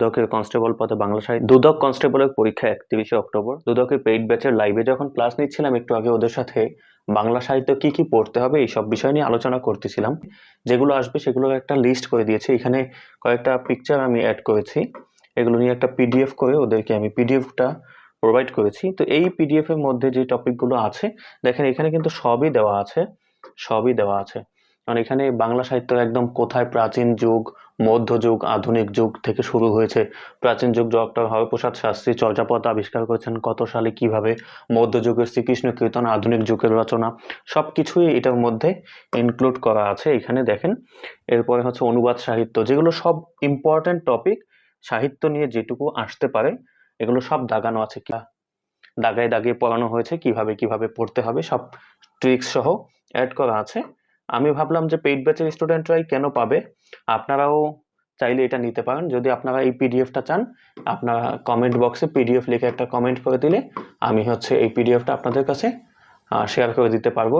দুদকের কনস্টেবল পদে বাংলা সাহিত্য দুদক কনস্টেবলের পরীক্ষা একত্রিশে অক্টোবর। দুদকের পেইড ব্যাচের লাইভে যখন ক্লাস নিচ্ছিলাম, একটু আগে ওদের সাথে বাংলা সাহিত্য কি কি পড়তে হবে এই সব বিষয় নিয়ে আলোচনা করতেছিলাম। যেগুলো আসবে সেগুলো একটা লিস্ট করে দিয়েছি। এখানে কয়েকটা পিকচার আমি অ্যাড করেছি। এগুলো নিয়ে একটা পিডিএফ করে ওদেরকে আমি পিডিএফটা প্রোভাইড করেছি। তো এই পিডিএফ এর মধ্যে যে টপিকগুলো আছে, দেখেন এখানে কিন্তু সবই দেওয়া আছে। সবই দেওয়া আছে। কারণ এখানে বাংলা সাহিত্য একদম কোথায় প্রাচীন যুগ মধ্যযুগ, আধুনিক যুগ থেকে শুরু হয়েছে। প্রাচীন যুগ ডক্টর হরপ্রসাদ শাস্ত্রী চর্যাপদ আবিষ্কার করেছেন কত সালে, কীভাবে মধ্যযুগের শ্রীকৃষ্ণ কীর্তন, আধুনিক যুগের রচনা সব কিছুই এটার মধ্যে ইনক্লুড করা আছে এখানে দেখেন। এরপরে হচ্ছে অনুবাদ সাহিত্য, যেগুলো সব ইম্পর্ট্যান্ট টপিক সাহিত্য নিয়ে যেটুকু আসতে পারে, এগুলো সব দাগানো আছে। কি দাগায় দাগিয়ে পড়ানো হয়েছে, কীভাবে কীভাবে পড়তে হবে, সব ট্রিক্স সহ অ্যাড করা আছে। আমি ভাবলাম যে পেইড ব্যাচের স্টুডেন্টরাই কেন পাবে? আপনারাও চাইলে এটা নিতে পারেন। যদি আপনারা এই পিডিএফটা চান, আপনারা কমেন্ট বক্সে পিডিএফ লিখে একটা কমেন্ট করে দিলে আমি হচ্ছে এই পিডিএফটা আপনাদের কাছে শেয়ার করে দিতে পারব।